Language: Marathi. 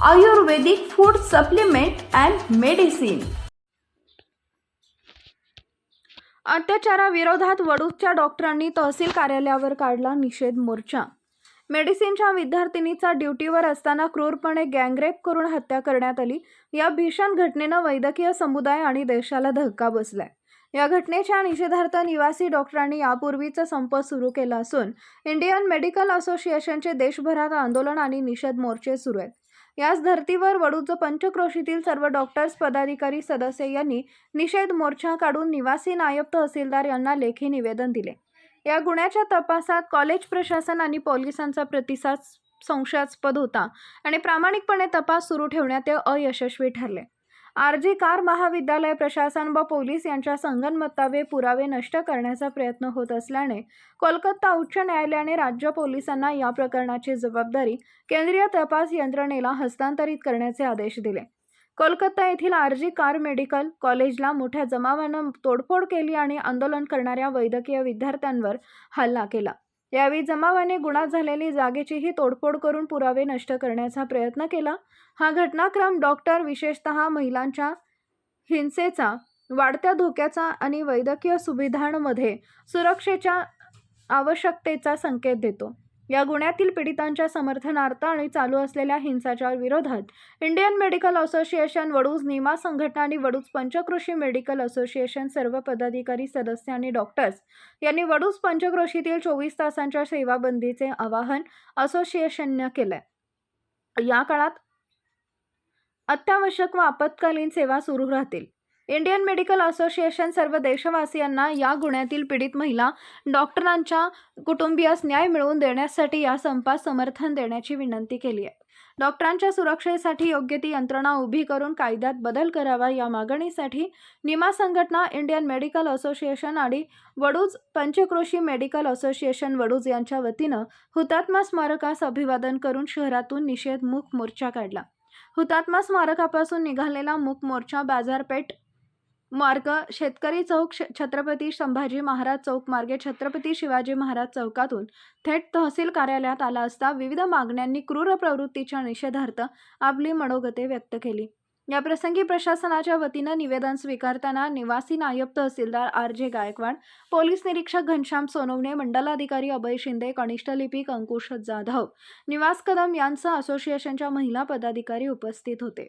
Ayurvedic food supplement and medicine अत्याचाराविरोधात वडूजच्या डॉक्टरांनी तहसील कार्यालयावर काढला निषेध मोर्चा. मेडिसिनच्या विद्यार्थिनीचा ड्युटीवर असताना क्रूरपणे गँगरेप करून हत्या करण्यात आली. या भीषण घटनेनं वैद्यकीय समुदाय आणि देशाला धक्का बसलाय. या घटनेच्या निषेधार्थ निवासी डॉक्टरांनी यापूर्वीचा संप सुरू केला असून इंडियन मेडिकल असोसिएशनचे देशभरात आंदोलन आणि निषेध मोर्चे सुरू आहेत. याच धर्तीवर वडूज पंचक्रोशीतील सर्व डॉक्टर्स पदाधिकारी सदस्य यांनी निषेध मोर्चा काढून निवासी नायब तहसीलदार यांना लेखी निवेदन दिले. या गुन्ह्याच्या तपासात कॉलेज प्रशासन आणि पोलिसांचा प्रतिसाद संशयास्पद होता आणि प्रामाणिकपणे तपास सुरू ठेवण्यात ते अयशस्वी ठरले. आर जी कार महाविद्यालय प्रशासन व पोलीस यांच्या संगनमतावे पुरावे नष्ट करण्याचा प्रयत्न होत असल्याने कोलकाता उच्च न्यायालयाने राज्य पोलिसांना या प्रकरणाची जबाबदारी केंद्रीय तपास यंत्रणेला हस्तांतरित करण्याचे आदेश दिले. कोलकाता येथील आरजी कार मेडिकल कॉलेजला मोठ्या जमावानं तोडफोड केली आणि आंदोलन करणाऱ्या वैद्यकीय विद्यार्थ्यांवर हल्ला केला. यावेळी जमावाने गुन्हा झालेली जागेचीही तोडफोड करून पुरावे नष्ट करण्याचा प्रयत्न केला. हा घटनाक्रम डॉक्टर विशेषतः महिलांच्या हिंसेचा वाढत्या धोक्याचा आणि वैद्यकीय सुविधांमध्ये सुरक्षेच्या आवश्यकतेचा संकेत देतो. या गुन्ह्यातील पीडितांच्या समर्थनार्थ आणि चालू असलेल्या हिंसाचार विरोधात Indian medical association Vaduj Nima संघटना आणि वडूज पंचक्रोशी मेडिकल असोसिएशन सर्व पदाधिकारी सदस्य आणि डॉक्टर्स यांनी वडूज पंचक्रोशीतील चोवीस तासांच्या सेवाबंदीचे आवाहन असोसिएशननं केलंय. या काळात अत्यावश्यक व आपत्कालीन सेवा सुरू राहतील. इंडियन मेडिकल असोसिएशन सर्व देशवासियांना या गुन्ह्यातील पीडित महिला डॉक्टरांच्या कुटुंबियास न्याय मिळवून देण्यासाठी या संपास समर्थन देण्याची विनंती केली आहे. डॉक्टरांच्या सुरक्षेसाठी योग्य ती यंत्रणा उभी करून कायद्यात बदल करावा या मागणीसाठी निमा संघटना इंडियन मेडिकल असोसिएशन आणि वडूज पंचक्रोशी मेडिकल असोसिएशन वडूज यांच्या वतीनं हुतात्मा स्मारकास अभिवादन करून शहरातून निषेध मूक मोर्चा काढला. हुतात्मा स्मारकापासून निघालेला मूक मोर्चा बाजारपेठ मार्ग शेतकरी चौक श- छत्रपती संभाजी महाराज चौक मार्गे छत्रपती शिवाजी महाराज चौकातून थेट तहसील कार्यालयात आला असता विविध मागण्यांनी क्रूर प्रवृत्तीच्या निषेधार्थ आपली मनोगते व्यक्त केली. या प्रसंगी प्रशासनाच्या वतीनं निवेदन स्वीकारताना निवासी नायब तहसीलदार आर जे गायकवाड पोलीस निरीक्षक घनश्याम सोनवणे मंडलाधिकारी अभय शिंदे कनिष्ठ लिपिक अंकुश जाधव निवास कदम यांसह असोसिएशनच्या महिला पदाधिकारी उपस्थित होते.